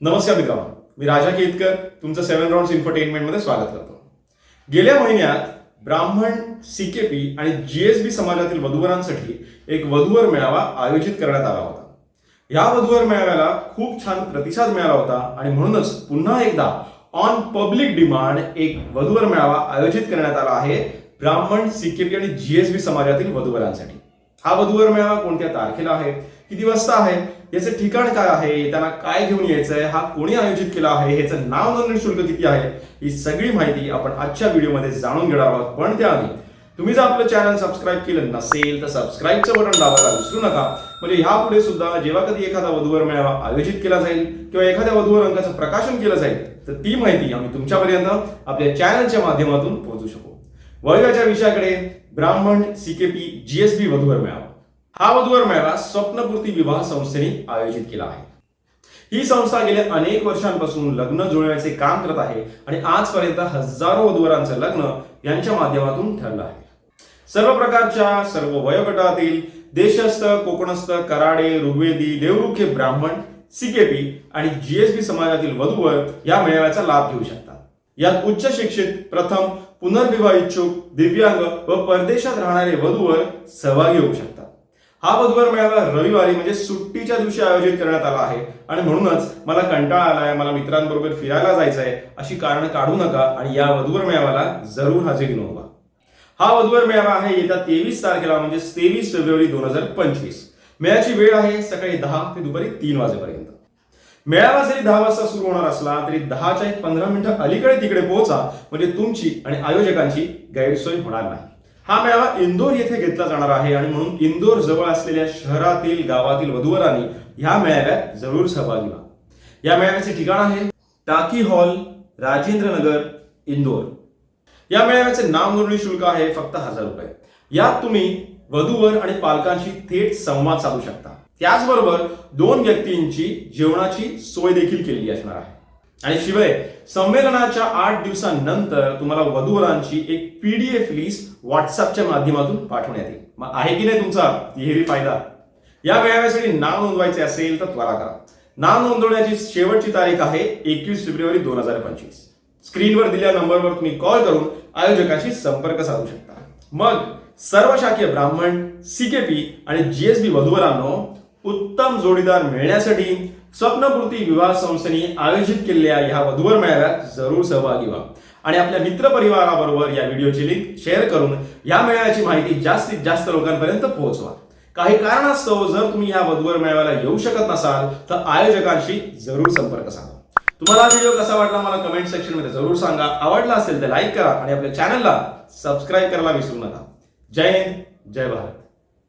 नमस्कार मित्रांनो मी राजा केतकर तुमचं सेव्हन राऊंड इन्फरटेनमेंटमध्ये स्वागत करतो. गेल्या महिन्यात ब्राह्मण सीकेपी आणि जीएसबी समाजातील वधूवरांसाठी एक वधूवर मेळावा आयोजित करण्यात आला होता. या वधूवर मेळाव्याला खूप छान प्रतिसाद मिळाला होता आणि म्हणूनच पुन्हा एकदा ऑन पब्लिक डिमांड एक वधूवर मेळावा आयोजित करण्यात आला आहे ब्राह्मण सीकेपी आणि जीएसबी समाजातील वधूवरांसाठी. हा वधूवर मेळावा कोणत्या तारखेला आहे? किती वाजता आहे? याचं ठिकाण काय आहे? त्यांना काय घेऊन यायचं आहे हा कोणी आयोजित केला आहे? ह्याचं नाव नोंदणी शुल्क किती आहे? ही सगळी माहिती आपण आजच्या व्हिडिओमध्ये जाणून घेणार आहोत. पण त्याआधी तुम्ही जर आपलं चॅनल सबस्क्राईब केलं नसेल तर सबस्क्राईबचं बटन दाबायला विसरू नका. म्हणजे ह्यापुढे सुद्धा जेव्हा कधी एखादा वधूवर मेळावा आयोजित केला जाईल किंवा एखाद्या वधूवर अंकाचं प्रकाशन केलं जाईल तर ती माहिती आम्ही तुमच्यापर्यंत आपल्या चॅनलच्या माध्यमातून पोहोचू शकू. वळगाच्या विषयाकडे ब्राह्मण सीकेपी जीएसबी वधूवर मेळावा. हा वधूवर मेळावा स्वप्नपूर्ती विवाह संस्थेने आयोजित केला आहे. ही संस्था गेल्या अनेक वर्षांपासून लग्न जुळण्याचे काम करत आहे आणि आजपर्यंत हजारो वधूवरांचं लग्न यांच्या माध्यमातून ठरलं आहे. सर्व प्रकारच्या सर्व वयोगटातील देशस्थ कोकणस्थ कराडे ऋग्वेदी देवरुखे ब्राह्मण सीकेपी आणि जीएसबी समाजातील वधूवर या मेळाव्याचा लाभ घेऊ शकतात. यात उच्च शिक्षित प्रथम पुनर्विवाह इच्छुक दिव्यांग व परदेशात राहणारे वधूवर सहभागी होऊ शकतात. हा बुधवार मेळावा रविवारी म्हणजे सुट्टीच्या दिवशी आयोजित करण्यात आला आहे. आणि म्हणूनच मला कंटाळा आलाय मला मित्रांबरोबर फिरायला जायचं आहे अशी कारण काढू नका आणि या वधूवर मेळाव्याला जरूर हजेरी नोंदवा. हा वधूवर मेळावा आहे येत्या तेवीस तारखेला म्हणजे तेवीस फेब्रुवारी दोन हजार पंचवीस. मेळ्याची वेळ आहे सकाळी दहा ते दुपारी तीन वाजेपर्यंत. मेळावा जरी दहा वाजता सुरू होणार असला तरी दहाच्या एक पंधरा मिनिटं अलीकडे तिकडे पोहोचा म्हणजे तुमची आणि आयोजकांची गैरसोय होणार नाही. हा मेळावा इंदोर येथे घेतला जाणार आहे आणि म्हणून इंदोर जवळ असलेल्या शहरातील गावातील वधूवरांनी ह्या मेळाव्यात जरूर सहभागी व्हा. या मेळाव्याचे ठिकाण आहे टाकी हॉल राजेंद्र नगर इंदोर. या मेळाव्याचे नाम नोंदणी शुल्क आहे फक्त हजार रुपये. यात तुम्ही वधूवर आणि पालकांशी थेट संवाद साधू शकता. त्याचबरोबर दोन व्यक्तींची जेवणाची सोय देखील केलेली असणार आहे. आणि शिवाय संमेलनाच्या आठ दिवसांनंतर तुम्हाला वधूवरांची एक पीडीएफ लिस्ट व्हॉट्सअपच्या माध्यमातून पाठवण्यात येईल. मग आहे की नाही तुमचा? तिहेरी फायदा. या मेळाव्यासाठी नाव नोंदवायचे असेल तर त्वरा करा. नाव नोंदवण्याची शेवटची तारीख आहे एकवीस फेब्रुवारी दोन हजार पंचवीस. स्क्रीनवर दिलेल्या नंबरवर तुम्ही कॉल करून आयोजकाशी संपर्क साधू शकता. मग सर्व शाखीय ब्राह्मण सीकेपी आणि जीएसबी वधूवरांनो उत्तम जोडीदार मिळण्यासाठी स्वप्नपूर्ती विवाह संस्थेने आयोजित केलेल्या या वधूवर मेळाव्यात जरूर सहभागी व्हा. आणि आपल्या मित्रपरिवाराबरोबर या व्हिडिओची लिंक शेअर करून या मेळाव्याची माहिती जास्तीत जास्त लोकांपर्यंत पोहोचवा. काही कारणास्तव जर तुम्ही या वधूवर मेळाव्याला येऊ शकत नसाल तर आयोजकांशी जरूर संपर्क साधा. तुम्हाला व्हिडिओ कसा वाटला मला कमेंट सेक्शनमध्ये जरूर सांगा. आवडला असेल तर लाईक करा आणि आपल्या चॅनलला सबस्क्राईब करायला विसरू नका. जय हिंद जय भारत.